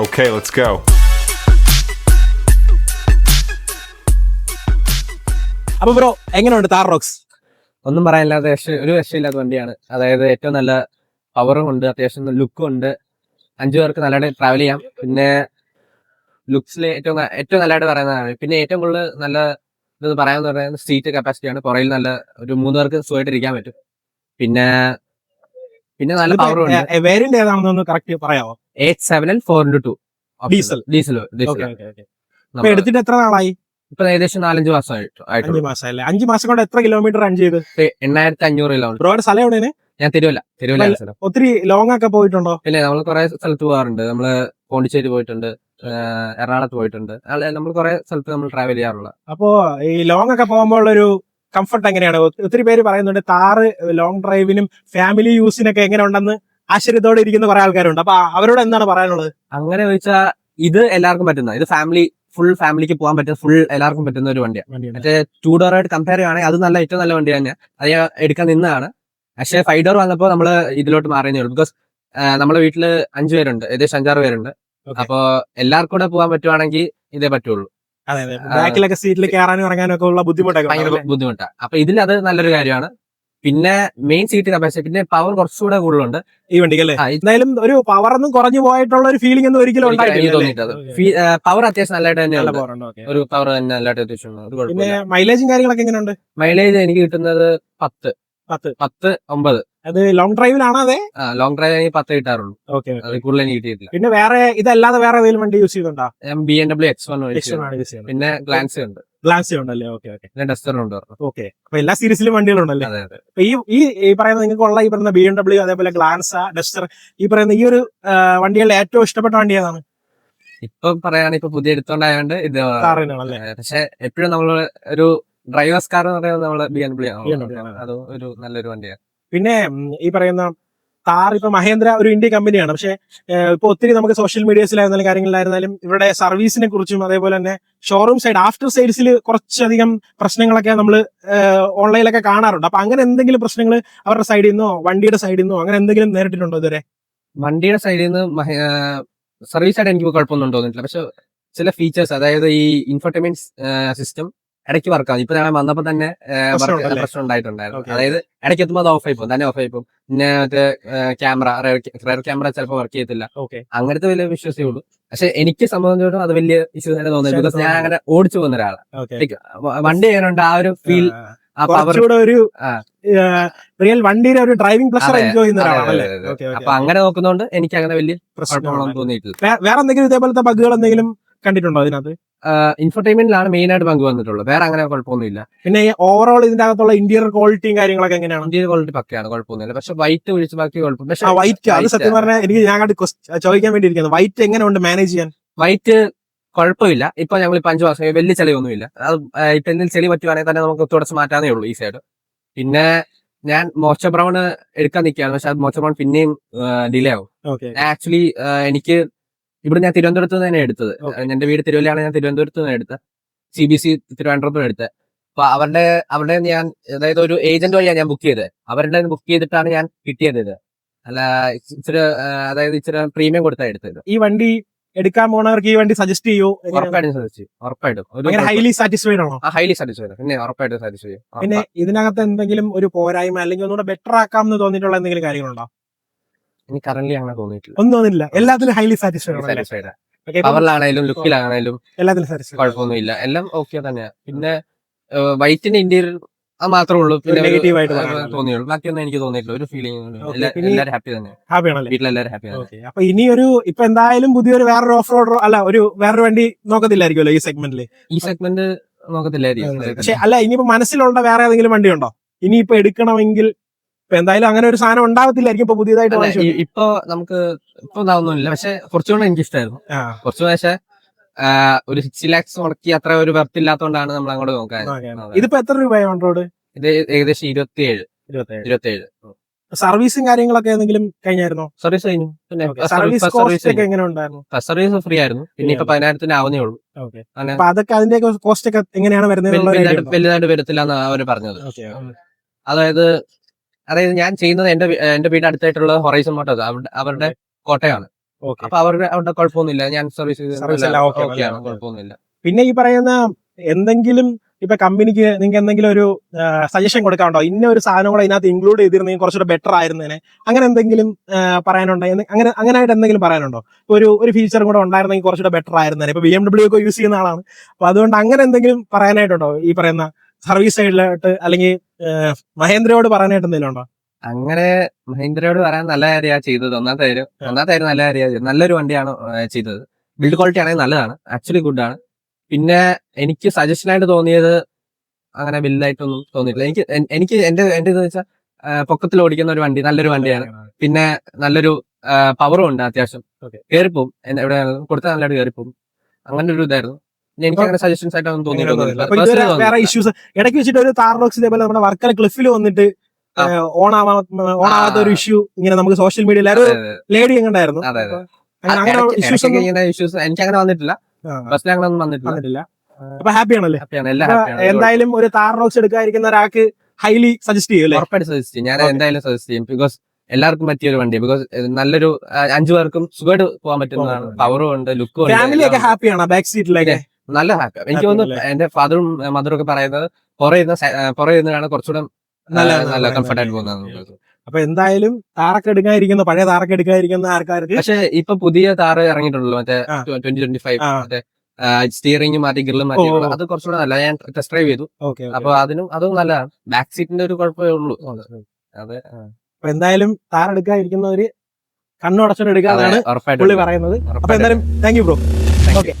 Okay, let's go. അപ്പൊ bro എങ്ങനെയുണ്ട് Thar rocks ഒന്നും പറയാനില്ലാത്ത ഒരു രക്ഷയില്ലാത്ത വണ്ടിയാണ്. അതായത് ഏറ്റവും നല്ല പവറും ഉണ്ട് അത്യാവശ്യം ലുക്കും ഉണ്ട്. അഞ്ചു പേർക്ക് നല്ലതായിട്ട് ട്രാവൽ ചെയ്യാം. പിന്നെ ലുക്സിൽ ഏറ്റവും ഏറ്റവും നല്ലതായിട്ട് പറയുന്നതാണ്. പിന്നെ ഏറ്റവും കൂടുതൽ നല്ല ഇത് പറയാന്ന് പറയുന്നത് സീറ്റ് കപ്പാസിറ്റി ആണ്. പുറയിൽ നല്ല ഒരു മൂന്ന് പേർക്ക് സുഖമായിട്ട് ഇരിക്കാൻ പറ്റും. പിന്നെ പിന്നെ നല്ല പവർ ഉണ്ട്. വേരിയന്റ് ഏതാണെന്നൊന്ന് കറക്റ്റ് പറയാമോ eight seven four into two diesel diesel എടുത്തിട്ട് എത്ര നാളായി? ഇപ്പൊ ഏകദേശം നാലഞ്ച് മാസമായിട്ട് അഞ്ചു അല്ലേ അഞ്ചു മാസം കൊണ്ട് എത്ര കിലോമീറ്റർ റൺ ചെയ്ത്? എണ്ണായിരത്തി അഞ്ഞൂറ് കിലോമീറ്റർ ബ്രോയുടെ സ്ഥലം എവിടെയാണ്? ഞാൻ തിരുവല്ല തിരുവല്ല ഒത്തിരി ലോങ് ഒക്കെ പോയിട്ടുണ്ടോ? ഇല്ല നമ്മൾ കുറെ സ്ഥലത്ത് പോകാറുണ്ട് നമ്മൾ പോണ്ടിച്ചേരി പോയിട്ടുണ്ട്. എറണാകുളത്ത് പോയിട്ടുണ്ട്. നമ്മൾ കുറെ സ്ഥലത്ത് നമ്മൾ ട്രാവൽ ചെയ്യാറുള്ള. അപ്പോ ഈ ലോങ് ഒക്കെ പോകുമ്പോൾ ഒരു കംഫർട്ട് എങ്ങനെയാണ്? ഒത്തിരി പേര് പറയുന്നുണ്ട് താറ് ലോങ് ഡ്രൈവിനും ഫാമിലി യൂസിനൊക്കെ എങ്ങനെ ഉണ്ടെന്ന് ആശ്ചര്യത്തോടെ ഇരിക്കുന്ന കുറെ ആൾക്കാരുണ്ട്. അപ്പൊ അവരോട് എന്താണ് പറയാനുള്ളത്? അങ്ങനെ ചോദിച്ചാൽ ഇത് എല്ലാവർക്കും പറ്റുന്ന ഇത് ഫാമിലി ഫുൾ ഫാമിലിക്ക് പോകാൻ പറ്റുന്ന ഫുൾ എല്ലാവർക്കും പറ്റുന്ന ഒരു വണ്ടിയാണ്. മറ്റേ ടൂ ഡോർ ആയിട്ട് കമ്പയർ ചെയ്യുകയാണെങ്കിൽ അത് നല്ല ഏറ്റവും നല്ല വണ്ടി തന്നെയാണ് അത് ഞാൻ എടുക്കാൻ നിന്നതാണ്. പക്ഷേ ഫൈവ് ഡോർ വന്നപ്പോൾ നമ്മൾ ഇതിലോട്ട് മാറിയേ ഉള്ളൂ. ബിക്കോസ് നമ്മുടെ വീട്ടിൽ അഞ്ചു പേരുണ്ട് ഏകദേശം അഞ്ചാറ് പേരുണ്ട്. അപ്പോ അപ്പൊ എല്ലാവർക്കും കൂടെ പോകാൻ പറ്റുവാണെങ്കിൽ ഇതേ പറ്റുള്ളൂ. അതെ അതെ. ബാക്കിലൊക്കെ സീറ്റിൽ കയറാനും ഇറങ്ങാനും ഒക്കെ ഉള്ള ബുദ്ധിമുട്ടൊക്കെ ഭയങ്കര ബുദ്ധിമുട്ടാണ് അപ്പൊ ഇതിൽ അത് നല്ലൊരു കാര്യമാണ്. പിന്നെ മെയിൻ സീറ്റിന് അപേക്ഷ പിന്നെ പവർ കുറച്ചുകൂടെ കൂടുതലുണ്ട്. ഈ വണ്ടിക്ക് അല്ലേ? എന്തായാലും ഒരു പവർ ഒന്നും കുറഞ്ഞു പോയിട്ടുള്ള ഒരു ഫീലിംഗ് ഒന്നും ഒരിക്കലും ഉണ്ടായിട്ടില്ല പവർ അത്യാവശ്യം നല്ലതായിട്ട് നല്ല തന്നെയാണ്. ഒരു പവർ തന്നെ നല്ലതായിട്ട് അത്യാവശ്യം. പിന്നെ മൈലേജും കാര്യങ്ങളൊക്കെ എങ്ങനെയുണ്ട്? മൈലേജ് എനിക്ക് കിട്ടുന്നത് പത്ത്. പത്ത്. പത്ത് ഒമ്പത്. അത് ലോങ് ഡ്രൈവിലാണോ അതെ? ലോങ് ഡ്രൈവ് പത്ത് കിട്ടാറുള്ളൂ. ഓക്കെ അത് കൂടുതൽ കിട്ടിയിട്ടില്ല. പിന്നെ വേറെ ഇതല്ലാതെ വേറെ ഏതെങ്കിലും വണ്ടി യൂസ് ചെയ്തുണ്ടോ ഞാൻ B M W X one ആണ് യൂസ് ചെയ്യുന്നത്. പിന്നെ ഗ്ലാൻസ് ഉണ്ട്. ഗ്ലാൻസ് ഉണ്ടല്ലേ? ഓക്കെ ഓക്കെ പിന്നെ ഡസ്റ്റർ ഉണ്ട്. ഓക്കെ അപ്പൊ എല്ലാ സീരീസിലും വണ്ടികളുണ്ടല്ലേ അപ്പൊ ഈ ഈ പറയുന്ന നിങ്ങൾക്കുള്ള ഈ പറയുന്ന ബി എം ഡബ്ല്യൂ അതേപോലെ ഗ്ലാൻസ ഡസ്റ്റർ ഈ പറയുന്ന ഈ ഒരു വണ്ടികളുടെ ഏറ്റവും ഇഷ്ടപ്പെട്ട വണ്ടി ഏതാണ്? ഇപ്പൊ പറയാണ് ഇപ്പൊ പുതിയ എടുത്തോണ്ടായോണ്ട് ഇത് പക്ഷെ എപ്പോഴും നമ്മൾ ഒരു ഡ്രൈവേഴ്സ് കാർ എന്ന് പറയുന്നത് നമ്മൾ ബി എം ഡബ്ല്യൂ ആണ്. അത് ഒരു നല്ലൊരു വണ്ടിയാണ്. പിന്നെ ഈ പറയുന്ന കാർ ഇപ്പൊ മഹേന്ദ്ര ഒരു ഇന്ത്യൻ കമ്പനിയാണ്. പക്ഷെ ഇപ്പൊ ഒത്തിരി നമുക്ക് സോഷ്യൽ മീഡിയസിലായിരുന്നാലും കാര്യങ്ങളിലായിരുന്നാലും ഇവരുടെ സർവീസിനെ കുറിച്ചും അതേപോലെ തന്നെ ഷോറൂം സൈഡ് ആഫ്റ്റർ സെയിൽസിൽ കുറച്ചധികം പ്രശ്നങ്ങളൊക്കെ നമ്മൾ ഓൺലൈനിലൊക്കെ കാണാറുണ്ട്. അപ്പൊ അങ്ങനെ എന്തെങ്കിലും പ്രശ്നങ്ങൾ അവരുടെ സൈഡിൽ നിന്നോ വണ്ടിയുടെ സൈഡിൽ നിന്നോ അങ്ങനെ എന്തെങ്കിലും നേരിട്ടിട്ടുണ്ടോ ഇതുവരെ? വണ്ടിയുടെ സൈഡിൽ നിന്ന് സർവീസ് ആയിട്ട് എനിക്ക് കുഴപ്പമൊന്നും തോന്നിയിട്ടില്ല. പക്ഷെ ചില ഫീച്ചേഴ്സ് അതായത് ഈ ഇൻഫർടൈൻമെന്റ് സിസ്റ്റം ഇടയ്ക്ക് വർക്ക് ആവും. ഇപ്പൊ ഞങ്ങൾ വന്നപ്പോ തന്നെ പ്രശ്നം ഉണ്ടായിട്ടുണ്ടായിരുന്നു. അതായത് ഇടയ്ക്ക് എത്തുമ്പോൾ അത് ഓഫ് ആയി പോകും. തന്നെ ഓഫ് ആയി പോകും. പിന്നെ മറ്റേ ക്യാമറ റെയർ ക്യാമറ ചിലപ്പോൾ വർക്ക് ചെയ്യത്തില്ല. അങ്ങനത്തെ വലിയ വിശ്വസേ ഉള്ളൂ. പക്ഷെ എനിക്ക് സംബന്ധിച്ചിടത്തോളം അത് വലിയ ഇഷ്യൂ തന്നെ തോന്നുന്നു. ബിക്കോസ് ഞാൻ അങ്ങനെ ഓടിച്ചു പോകുന്ന ഒരാളാണ് വണ്ടി ചെയ്യാനുണ്ട് ആ ഒരു ഫീൽ ഒരു റിയൽ വണ്ടിയുടെ ഒരു ഡ്രൈവിംഗ് പ്ലഷർ എൻജോയ് ചെയ്യുന്ന ഒരാളാണ്. അപ്പൊ അങ്ങനെ നോക്കുന്നതുകൊണ്ട് എനിക്ക് അങ്ങനെ വലിയ പ്രശ്നങ്ങളൊന്നും തോന്നിയിട്ടില്ല. വേറെ എന്തെങ്കിലും ഇതേപോലത്തെ ബഗുകൾ എന്തെങ്കിലും കണ്ടിട്ടുണ്ടോ അതിനകത്ത്? ഇൻഫർടൈൻമെന്റിലാണ് മെയിൻ ആയിട്ട് പങ്ക് വന്നിട്ടുള്ളത്. വേറെ അങ്ങനെ കുഴപ്പമൊന്നുമില്ല. പിന്നെ ഓവറോൾ ഇതിന്റെ അകത്തുള്ള ഇന്റീരിയർ ക്വാളിറ്റിയും കാര്യങ്ങളൊക്കെ എങ്ങനെയാണ്? ഇന്ത്യൻ ക്വാളിറ്റി പക്കയാണ് കുഴപ്പമൊന്നുമില്ല. പക്ഷെ വൈറ്റ് ഒഴിച്ച് ബാക്കി കുഴപ്പം പക്ഷെ വൈറ്റ് അത് സത്യം പറഞ്ഞാൽ എനിക്ക് ഞാൻ ചോദിക്കാൻ വേണ്ടി ഇരിക്കുന്നത് വൈറ്റ് എങ്ങനെ ഉണ്ട് മാനേജ് ചെയ്യാൻ? വൈറ്റ് കുഴപ്പമില്ല. ഇപ്പൊ ഞങ്ങൾ ഇപ്പൊ അഞ്ചു മാസം വലിയ ചെളിയൊന്നുമില്ല അത് ഇപ്പൊ എന്തെങ്കിലും ചെളി പറ്റുവാണെങ്കിൽ തന്നെ നമുക്ക് തുടച്ച് മാറ്റാനേ ഉള്ളൂ ഈ സൈഡ് പിന്നെ ഞാൻ മോച്ച ബ്രൗൺ എടുക്കാൻ നിൽക്കുകയാണ്. പക്ഷെ അത് മോച്ച ബ്രൗൺ പിന്നെയും ഡിലേ ആവും. ആക്ച്വലി എനിക്ക് ഇവിടെ ഞാൻ തിരുവനന്തപുരത്ത് നിന്ന് തന്നെ എടുത്തത് എന്റെ വീട് തിരുവല്ലയാണ് ഞാൻ തിരുവനന്തപുരത്ത് നിന്ന് എടുത്തത്. സി ബി സി തിരുവനന്തപുരത്ത് എടുത്തത്. അപ്പൊ അവരുടെ അവരുടെ ഞാൻ അതായത് ഒരു ഏജന്റ് വഴിയാണ് ഞാൻ ബുക്ക് ചെയ്തത്. അവരുടെ ബുക്ക് ചെയ്തിട്ടാണ് ഞാൻ കിട്ടിയത് ഇത്. അല്ല ഇച്ചിരി അതായത് ഇച്ചിരി പ്രീമിയം കൊടുത്താണ് എടുത്തത് ഈ വണ്ടി എടുക്കാൻ പോണവർക്ക് ഈ വണ്ടി സജസ്റ്റ് ചെയ്യൂ? ഉറപ്പായിട്ടും ഒരു ഹൈലി സാറ്റിസ്ഫൈഡ് ആണോ? ഹൈലി സാറ്റിസ്ഫൈഡ് പിന്നെ ഉറപ്പായിട്ടും പിന്നെ ഇതിനകത്ത് എന്തെങ്കിലും ഒരു പോരായ്മ അല്ലെങ്കിൽ ഒന്നുകൂടെ ബെറ്റർ ആക്കാം എന്ന് തോന്നിയിട്ടുള്ള എന്തെങ്കിലും കാര്യങ്ങളുണ്ടോ? എനിക്ക് കറന്റ് അങ്ങനെ തോന്നിയിട്ടില്ല. ഒന്നും തോന്നില്ല എല്ലാത്തിലും ഹൈലി സാറ്റിസ്ഫൈഡ് പവറിലാണേലും ലുക്കിലാണേലും എല്ലാത്തിലും സാറ്റിസ്ഫൈഡ് കുഴപ്പമൊന്നുമില്ല. എല്ലാം ഓക്കെ തന്നെയാ. പിന്നെ വൈറ്റിന്റെ ഇന്ത്യയിൽ അത് മാത്രമേ ഉള്ളൂ. പിന്നെ നെഗറ്റീവ് ആയിട്ട് തോന്നിയുള്ളൂ. ബാക്കിയൊന്നും എനിക്ക് തോന്നിയിട്ടില്ല. ഒരു ഫീലിംഗ് എല്ലാവരും ഹാപ്പി തന്നെ. ഹാപ്പി ആണല്ലേ? വീട്ടിലെല്ലാവരും ഹാപ്പി തന്നെ. അപ്പൊ ഇനി ഒരു ഇപ്പൊ എന്തായാലും പുതിയൊരു വേറൊരു ഓഫ് റോഡർ അല്ല ഒരു വേറൊരു വണ്ടി നോക്കത്തില്ലായിരിക്കുമല്ലോ ഈ സെഗ്മെന്റിൽ ഈ സെഗ്മെന്റ് നോക്കത്തില്ലായിരിക്കും. പക്ഷെ അല്ല ഇനിയിപ്പോ മനസ്സിലുള്ള വേറെ ഏതെങ്കിലും വണ്ടി ഉണ്ടോ ഇനിയിപ്പോ എടുക്കണമെങ്കിൽ ഇപ്പൊ എന്തായാലും അങ്ങനെ ഒരു സാധനം ഉണ്ടാവത്തില്ലായിരിക്കും ഇപ്പൊ പുതിയതായിട്ട് ഇപ്പൊ നമുക്ക് ഇപ്പൊ ഇതാവുന്നില്ല പക്ഷെ കുറച്ചുകൂടെ എനിക്ക് ഇഷ്ടമായിരുന്നു കുറച്ചു പക്ഷേ ഒരു സിക്സ് ലാക്സ് മുടക്കി അത്ര ഒരു വർത്ത് ഇല്ലാത്തതുകൊണ്ടാണ് നമ്മൾ അങ്ങോട്ട് നോക്കാൻ. ഇതിപ്പോ എത്ര രൂപയാണ് ഓൺറോഡ് ഇത് ഏകദേശം ഇരുപത്തിയേഴ്. ഇരുപത്തിയേഴ്. സർവീസും കാര്യങ്ങളൊക്കെ എന്തെങ്കിലും കഴിഞ്ഞായിരുന്നോ? സർവീസ് കഴിഞ്ഞു. പിന്നെ സർവീസ് ഒക്കെ എങ്ങനെ ഉണ്ടായിരുന്നു? സർവീസ് ഫ്രീ ആയിരുന്നു. പിന്നെ ഇപ്പൊ പതിനായിരത്തിന് ആവുന്നേ ഉള്ളൂ. അപ്പൊ അതൊക്കെ അതിന്റെ കോസ്റ്റ് ഒക്കെ എങ്ങനെയാണ് വരുന്നത് വലുതായിട്ട്? വരത്തില്ല എന്നാണ് അവർ പറഞ്ഞത്. അതായത് അതായത് ഞാൻ ചെയ്യുന്നത് എന്റെ എന്റെ വീട് അടുത്തായിട്ടുള്ള ഹൊറൈസൺ മോട്ടോസ് അവരുടെ അവരുടെ കോട്ടയാണ്. അപ്പൊ അവരുടെ അവിടെ കുഴപ്പമൊന്നുമില്ല. ഞാൻ സർവീസ്? കുഴപ്പമൊന്നുമില്ല. പിന്നെ ഈ പറയുന്ന എന്തെങ്കിലും ഇപ്പൊ കമ്പനിക്ക് നിങ്ങൾക്ക് എന്തെങ്കിലും ഒരു സജഷൻ കൊടുക്കാനുണ്ടോ? ഇന്ന ഒരു സാധനം കൂടെ ഇതിനകത്ത് ഇൻക്ലൂഡ് ചെയ്തിരുന്നെങ്കിൽ കുറച്ചുകൂടെ ബെറ്റർ ആയിരുന്നേനെ. അങ്ങനെ എന്തെങ്കിലും പറയാനുണ്ടോ? അങ്ങനെ അങ്ങനെ ആയിട്ട് എന്തെങ്കിലും പറയാനുണ്ടോ? ഇപ്പൊ ഒരു ഒരു ഫീച്ചറും കൂടെ ഉണ്ടായിരുന്നെങ്കിൽ കുറച്ചുകൂടെ ബെറ്റർ ആയിരുന്നേനെ. ഇപ്പൊ ബി എം ഡബ്ല്യു ഒക്കെ യൂസ് ചെയ്യുന്ന ആളാണ്. അപ്പൊ അതുകൊണ്ട് അങ്ങനെ എന്തെങ്കിലും പറയാനായിട്ടുണ്ടോ ഈ പറയുന്ന സർവീസ് സൈഡിലായിട്ട് അല്ലെങ്കിൽ മഹേന്ദ്രയോട് പറയാനായിട്ട് എന്തെങ്കിലും ഉണ്ടോ? അങ്ങനെ മഹേന്ദ്രയോട് പറയാൻ നല്ല കാര്യമാണ് ചെയ്തത്. ഒന്നാമത്തെ കാര്യം ഒന്നാമത്തെ കാര്യം നല്ല കാര്യമാണ് നല്ലൊരു വണ്ടിയാണ് ചെയ്തത്. ബിൽഡ് ക്വാളിറ്റി ആണെങ്കിൽ നല്ലതാണ്. ആക്ച്വലി ഗുഡ് ആണ്. പിന്നെ എനിക്ക് സജഷൻ ആയിട്ട് തോന്നിയത് അങ്ങനെ വലുതായിട്ടൊന്നും തോന്നിയിട്ടില്ല. എനിക്ക് എനിക്ക് എന്റെ എന്റെ ഇത് വെച്ചാൽ പൊക്കത്തിൽ ഓടിക്കുന്ന ഒരു വണ്ടി നല്ലൊരു വണ്ടിയാണ്. പിന്നെ നല്ലൊരു പവറും ഉണ്ട് അത്യാവശ്യം. കയറിപ്പോവും എവിടെ കൊടുത്താൽ നല്ലതായിട്ട് കയറിപ്പോവും അങ്ങനെ ഒരു ഇതായിരുന്നു. എനിക്ക് അങ്ങനെ സജഷൻസ് ആയിട്ടൊന്നും ഇതുവരെ വേറെ ഇഷ്യൂസ് ഇടയ്ക്ക് വെച്ചിട്ട് ഒരു താർഡോക്സ് ഇതേപോലെ നമ്മുടെ വർക്കല ക്ലിഫിൽ വന്നിട്ട്. ഓൺ ആവാ ഓൺ ആവാത്ത ഒരു ഇഷ്യൂ ഇങ്ങനെ നമുക്ക് സോഷ്യൽ മീഡിയയിൽ ഒരു ലേഡി എങ്ങണ്ടായിരുന്നു ഇഷ്യൂസ് എനിക്ക് അങ്ങനെ വന്നിട്ടില്ല ബസ്സിൽ അങ്ങനെ ഒന്നും വന്നിട്ടില്ല. അപ്പൊ ഹാപ്പി ആണല്ലേ? എന്തായാലും ഒരു താർഡോക്സ് എടുക്കാതിരിക്കുന്ന ഒരാൾക്ക് ഹൈലി സജസ്റ്റ് ചെയ്യും ഉറപ്പായിട്ട് സജസ്റ്റ് ചെയ്യും. ഞാൻ എന്തായാലും സജസ്റ്റ് ചെയ്യും. ബിക്കോസ് എല്ലാവർക്കും പറ്റിയ ഒരു വണ്ടി. ബിക്കോസ് നല്ലൊരു അഞ്ചു പേർക്കും സുഖമായിട്ട് പോകാൻ പറ്റുന്നതാണ്. പവറും ഉണ്ട് ലുക്കും ഫാമിലി ഒക്കെ ഹാപ്പിയാണ് ബാക്ക് സീറ്റിലേക്ക് നല്ല ഹാപ്പി എനിക്ക് തോന്നുന്നു എന്റെ ഫാദറും മദറും ഒക്കെ പറയുന്നത് പുറയുന്ന പുറയുന്നതാണ് കുറച്ചുകൂടെ നല്ല- നല്ല നല്ല കംഫർട്ട് ആയിട്ട് Okay, പോകുന്നത്. അപ്പൊ എന്തായാലും താറൊക്കെ എടുക്കാതിരിക്കുന്ന പഴയ താറൊക്കെ എടുക്കാതിരിക്കുന്ന ആൾക്കാർക്ക് പക്ഷെ ഇപ്പൊ പുതിയ താറ് ഇറങ്ങിയിട്ടുള്ളൂ മറ്റേ. Twenty twenty five. മറ്റേ സ്റ്റിയറിംഗ് മാറ്റി ഗ്രില്ലും മാറ്റി. അത് കുറച്ചുകൂടെ നല്ല ഞാൻ ടെസ്റ്റ് ഡ്രൈവ് ചെയ്തു. അപ്പൊ അതിനും അതും നല്ലതാണ് ബാക്ക് സീറ്റിന്റെ ഒരു കുഴപ്പമേ ഉള്ളൂ. അതെ. അപ്പൊ എന്തായാലും താറ എടുക്കാന്നാണ് ഉറപ്പായിട്ടും പുള്ളി പറയുന്നത്. അപ്പൊ. എന്തായാലും താങ്ക് യു ബ്രോ ഓക്കെ